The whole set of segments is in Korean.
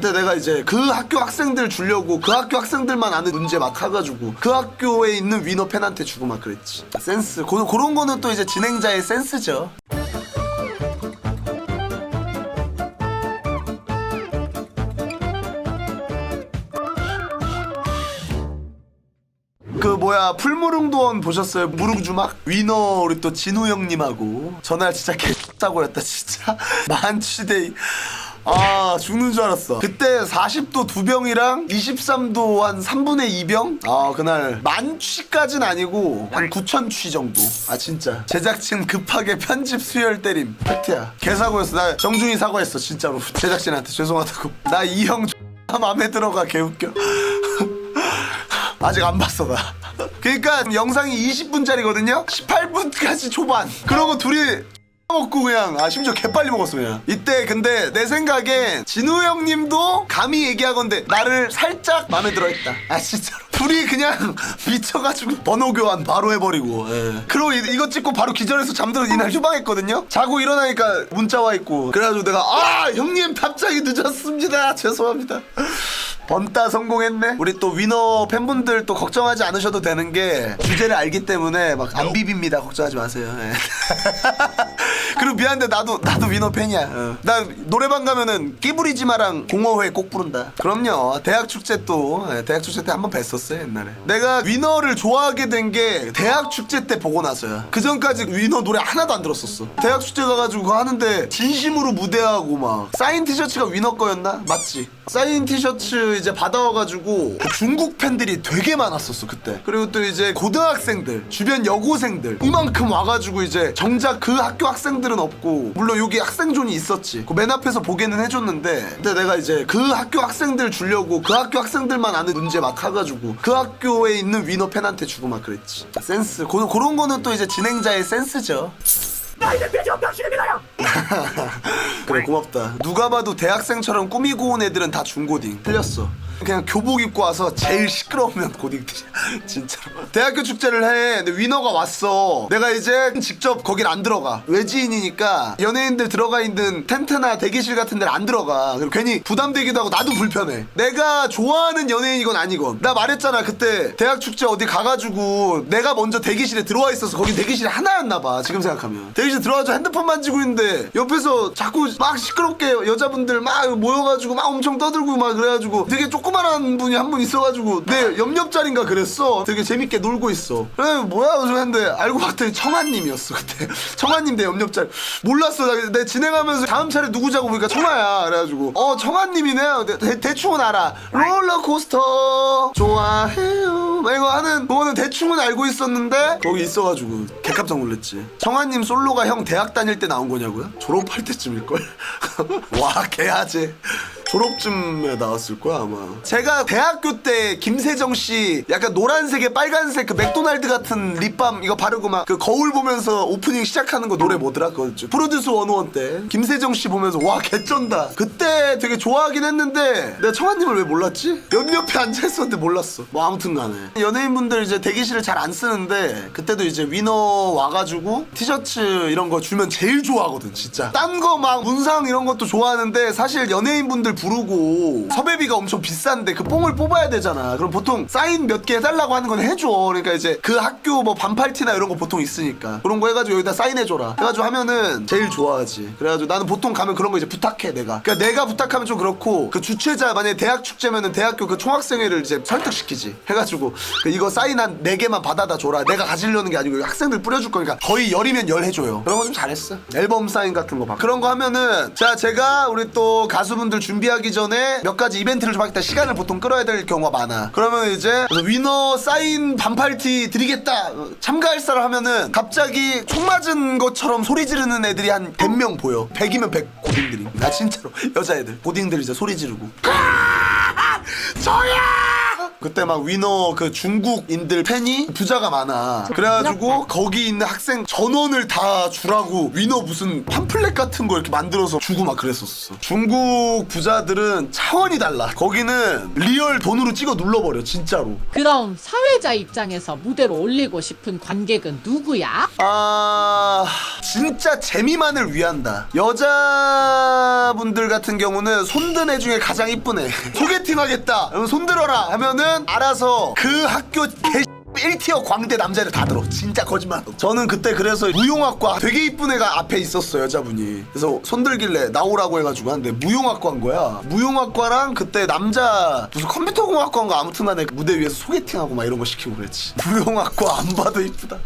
근데 내가 이제 그 학교 학생들 주려고 그 학교 학생들만 아는 문제 막 해가지고 그 학교에 있는 위너 팬한테 주고 막 그랬지 센스 고, 그런 거는 또 이제 진행자의 센스죠 그 뭐야 풀무릉도원 보셨어요? 무릉주막? 위너 우리 또 진우 형님하고 전날 진짜 개싸고였다 진짜 만취대 아 죽는 줄 알았어. 그때 40도 두 병이랑 23도 한 3분의 2병? 아 그날 만 취까진 아니고 한 9천 취 정도. 아 진짜. 제작진 급하게 편집 수혈 때림. 팩트야. 개사고였어. 나 정중히 사과했어 진짜로. 제작진한테. 죄송하다고. 나 이 형 마음에 들어가. 개웃겨. 아직 안 봤어 나. 그러니까 영상이 20분짜리거든요. 18분까지 초반. 그러고 둘이 먹고 그냥 아 심지어 개빨리 먹었어 그냥 이때 근데 내 생각에 진우 형님도 감히 얘기하건데 나를 살짝 마음에 들어 했다 아 진짜로 둘이 그냥 미쳐가지고 번호 교환 바로 해버리고 예. 그리고 이, 이거 찍고 바로 기절해서 잠들어 이날 휴방했거든요 자고 일어나니까 문자 와 있고 그래가지고 내가 아 형님 답장이 늦었습니다 죄송합니다 번따 성공했네. 우리 또 위너 팬분들 또 걱정하지 않으셔도 되는 게 주제를 알기 때문에 막 안 비빕니다. 걱정하지 마세요. 예. 그리고 미안한데 나도 나도 위너 팬이야. 어. 나 노래방 가면은 끼부리지 마랑 공허회 꼭 부른다. 그럼요. 대학 축제 또 예, 대학 축제 때 한 번 뵀었어요 옛날에. 내가 위너를 좋아하게 된 게 대학 축제 때 보고 나서야. 그 전까지 위너 노래 하나도 안 들었었어. 대학 축제 가가지고 그거 하는데 진심으로 무대하고 막 사인 티셔츠가 위너 거였나? 맞지? 사인 티셔츠 이제 받아와가지고 중국 팬들이 되게 많았었어 그때 그리고 또 이제 고등학생들 주변 여고생들 이만큼 와가지고 이제 정작 그 학교 학생들은 없고 물론 여기 학생존이 있었지. 그 맨 앞에서 보게는 해줬는데 근데 내가 이제 그 학교 학생들 주려고 그 학교 학생들만 아는 문제 막 해가지고 그 학교에 있는 위너 팬한테 주고 막 그랬지. 센스. 고, 그런 거는 또 이제 진행자의 센스죠. 그래 고맙다. 누가 봐도 대학생처럼 꾸미고 온 애들은 다 중고딩. 틀렸어. 그냥 교복 입고 와서 제일 시끄러우면 고딩들이야. 진짜로 대학교 축제를 해. 근데 위너가 왔어. 내가 이제 직접 거긴 안 들어가. 외지인이니까 연예인들 들어가 있는 텐트나 대기실 같은 데는 안 들어가. 그리고 괜히 부담되기도 하고 나도 불편해. 내가 좋아하는 연예인이건 아니건. 나 말했잖아 그때 대학 축제 어디 가가지고 내가 먼저 대기실에 들어와 있어서 거긴 대기실이 하나였나 봐 지금 생각하면. 대기실 들어와서 핸드폰 만지고 있는데 옆에서 자꾸 막 시끄럽게 여자분들 막 모여가지고 막 엄청 떠들고 막 그래가지고 되게 조그만한 분이 한 분 있어가지고 내 옆옆자리인가 그랬어. 되게 재밌게 놀고 있어. 그래 뭐야 요즘 했는데 알고 봤더니 청아님이었어 그때. 청아님 내 옆옆자리. 몰랐어. 나, 내 진행하면서 다음 차례 누구자고 보니까 청아야. 그래가지고 어 청아님이네. 대, 대충은 알아. 롤러코스터 좋아해요. 막 이거 하는 그거는 대충은 알고 있었는데 거기 있어가지고 개깜짝 놀랐지. 청아님 솔로가 형 대학 다닐 때 나온 거냐고요? 졸업할 때쯤일 걸? 와 개하지 졸업쯤에 나왔을 거야 아마. 제가 대학교 때 김세정 씨 약간 노란색에 빨간 색 그 맥도날드 같은 립밤 이거 바르고 막 그 거울 보면서 오프닝 시작하는 거 노래 뭐더라? 그거 프로듀스 101 때. 김세정 씨 보면서 와 개쩐다. 그때 되게 좋아하긴 했는데 내가 청아님을 왜 몰랐지? 옆옆에 앉아있었는데 몰랐어. 뭐 아무튼 간에. 연예인분들 이제 대기실을 잘 안 쓰는데 그때도 이제 위너 와가지고 티셔츠 이런 거 주면 제일 좋아하거든 진짜. 딴 거 막 문상 이런 것도 좋아하는데 사실 연예인분들 부르고 섭외비가 엄청 비싼데 그 뽕을 뽑아야 되잖아. 그럼 보통 사인 몇 개 해달라고 하는 건 해줘 그러니까 이제 그 학교 뭐 반팔티나 이런 거 보통 있으니까 그런 거 해가지고 여기다 사인해줘라. 해가지고 하면은 제일 좋아하지. 그래가지고 나는 보통 가면 그런 거 이제 부탁해 내가. 그러니까 내가 부탁하면 좀 그렇고 그 주최자 만약에 대학 축제면은 대학교 그 총학생회를 이제 설득시키지. 해가지고 그 이거 사인 한 4개만 받아다 줘라. 내가 가지려는 게 아니고 학생들 뿌려줄 거니까 거의 열이면 열 해줘요. 그런 거 좀 잘했어. 앨범 사인 같은 거 봐 그런 거 하면은 자 제가 우리 또 가수분들 준비하기 전에 몇 가지 이벤트를 좀 하겠다. 시간을 보통 끌어야 될 경우가 많아. 그러면 이제 위너 사인 반팔티 드리겠다. 어, 참가할 사람 하면은 갑자기 총 맞은 것처럼 소리 지르는 애들이 한 100명 보여. 100이면 100 고딩들이. 나 진짜로. 여자애들. 고딩들 이제 소리 지르고. 저야 그때 막 위너 그 중국인들 팬이 부자가 많아. 그래가지고 거기 있는 학생 전원을 다 주라고 위너 무슨 팜플렛 같은 거 이렇게 만들어서 주고 막 그랬었어. 중국 부자들은 차원이 달라. 거기는 리얼 돈으로 찍어 눌러버려 진짜로. 그럼 사회자 입장에서 무대로 올리고 싶은 관객은 누구야? 아 진짜 재미만을 위한다. 여자 분들 같은 경우는 손든 애 중에 가장 이쁜 애 소개팅 하겠다. 그러면 손들어라 하면은 알아서 그 학교 개 1티어 광대 남자를 다 들어. 진짜 거짓말. 저는 그때 그래서 무용학과 되게 이쁜 애가 앞에 있었어 여자분이. 그래서 손들길래 나오라고 해가지고 하는데 무용학과인 거야. 무용학과랑 그때 남자 무슨 컴퓨터공학과인가 아무튼 간에 무대 위에서 소개팅하고 막 이런 거 시키고 그랬지. 무용학과 안 봐도 이쁘다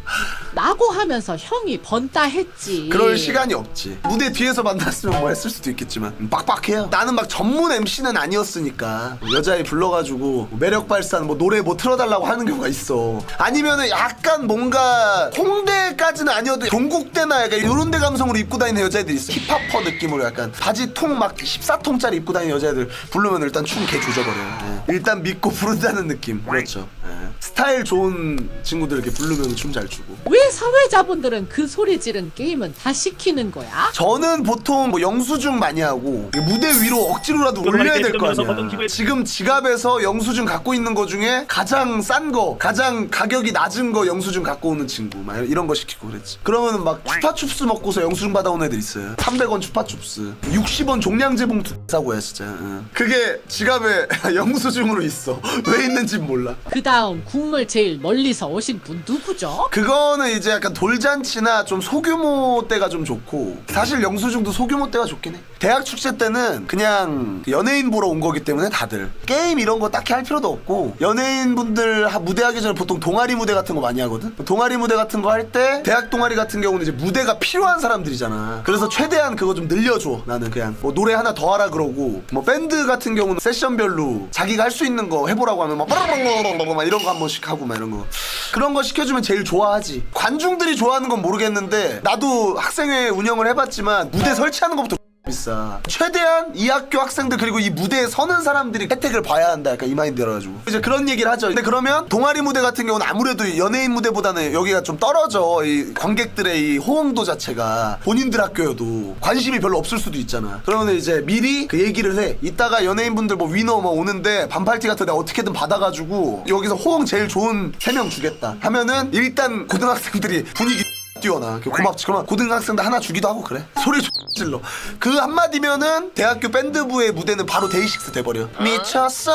라고 하면서 형이 번따 했지. 그럴 시간이 없지. 무대 뒤에서 만났으면 뭐 했을 수도 있겠지만 음, 빡빡해요. 나는 막 전문 MC는 아니었으니까 여자애 불러가지고 매력 발산 뭐 노래 뭐 틀어달라고 하는 경우가 있어. 아니면은 약간 뭔가 홍대까지는 아니어도 경국대나 약간 이런 데 감성으로 입고 다니는 여자애들 있어. 힙합퍼 느낌으로 약간 바지 통 막 14통짜리 입고 다니는 여자애들 부르면 일단 춤 개 조져버려요. 예. 일단 믿고 부른다는 느낌. 그렇죠. 예. 스타일 좋은 친구들 이렇게 부르면 춤 잘 추고. 왜 사회자분들은 그 소리 지른 게임은 다 시키는 거야? 저는 보통 뭐 영수증 많이 하고 무대 위로 억지로라도 올려야 될 거 아니야. 지금 지갑에서 영수증 갖고 있는 거 중에 가장 싼 거, 가장 가격이 낮은 거 영수증 갖고 오는 친구 막 이런 거 시키고 그랬지. 그러면 막 추파춥스 먹고서 영수증 받아온 애들 있어요. 300원 추파춥스, 60원 종량제 봉투 싸고야 진짜. 응. 그게 지갑에 영수증으로 있어. 왜 있는지 몰라. 그 다음 국물 제일 멀리서 오신 분 누구죠? 그거는 이제 약간 돌잔치나 좀 소규모 때가 좀 좋고 사실 영수증도 소규모 때가 좋긴 해. 대학 축제 때는 그냥 연예인 보러 온 거기 때문에 다들. 게임 이런 거 딱히 할 필요도 없고 연예인 분들 하- 무대 하기 전에 보통 동아리 무대 같은 거 많이 하거든? 동아리 무대 같은 거 할 때 대학 동아리 같은 경우는 이제 무대가 필요한 사람들이잖아. 그래서 최대한 그거 좀 늘려줘 나는 그냥. 뭐 노래 하나 더 하라 그러고 뭐 밴드 같은 경우는 세션별로 자기가 할 수 있는 거 해보라고 하면 막 빠라바라바라바라 막 이런 거 한번 씩 하고 막 이런 거. 그런 거 시켜주면 제일 좋아하지. 관중들이 좋아하는 건 모르겠는데 나도 학생회 운영을 해봤지만 무대 설치하는 것부터 비싸. 최대한 이 학교 학생들 그리고 이 무대에 서는 사람들이 혜택을 봐야 한다. 약간 이 마인드여가지고. 이제 그런 얘기를 하죠. 근데 그러면 동아리 무대 같은 경우는 아무래도 연예인 무대보다는 여기가 좀 떨어져. 이 관객들의 이 호응도 자체가 본인들 학교여도 관심이 별로 없을 수도 있잖아. 그러면 이제 미리 그 얘기를 해. 이따가 연예인분들 뭐 위너 뭐 오는데 반팔티 같은 데 어떻게든 받아가지고 여기서 호응 제일 좋은 세 명 주겠다. 하면은 일단 고등학생들이 분위기 뛰어나. 그 고맙지 그러면 고등학생들 하나 주기도 하고 그래. 소리 질러. 그 한마디면은 대학교 밴드부의 무대는 바로 데이식스 돼버려. 미쳤어.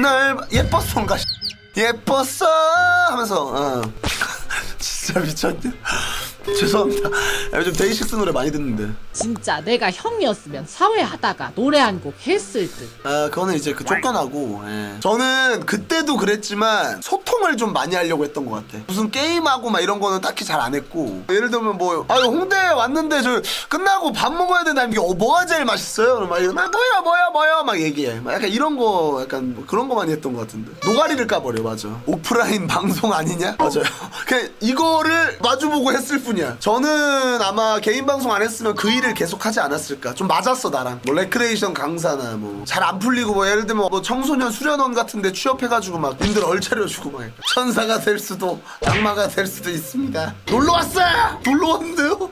널 예뻤어인가 예뻤어. 하면서 어. 진짜 미쳤냐 죄송합니다 요즘 데이식스 노래 많이 듣는데 진짜 내가 형이었으면 사회하다가 노래 한 곡 했을 듯. 아 그거는 이제 그 쫓겨나고 예. 저는 그때도 그랬지만 소통을 좀 많이 하려고 했던 것 같아 무슨 게임하고 막 이런 거는 딱히 잘 안 했고 예를 들면 뭐 아 홍대에 왔는데 저 끝나고 밥 먹어야 된다 이게 어, 뭐가 제일 맛있어요? 그럼 막 이거 막 뭐야 뭐야 뭐야 막 얘기해 막 약간 이런 거 약간 뭐 그런 거 많이 했던 것 같은데 노가리를 까버려 맞아 오프라인 방송 아니냐? 맞아요 그냥 이거를 마주보고 했을 뿐 이야 저는 아마 개인 방송 안 했으면 그 일을 계속 하지 않았을까. 좀 맞았어 나랑. 뭐 레크레이션 강사나 뭐 잘 안 풀리고 뭐 예를 들면 뭐 청소년 수련원 같은데 취업해가지고 막 님들 얼차려주고 막 천사가 될 수도 악마가 될 수도 있습니다. 놀러 왔어요! 놀러 왔는데요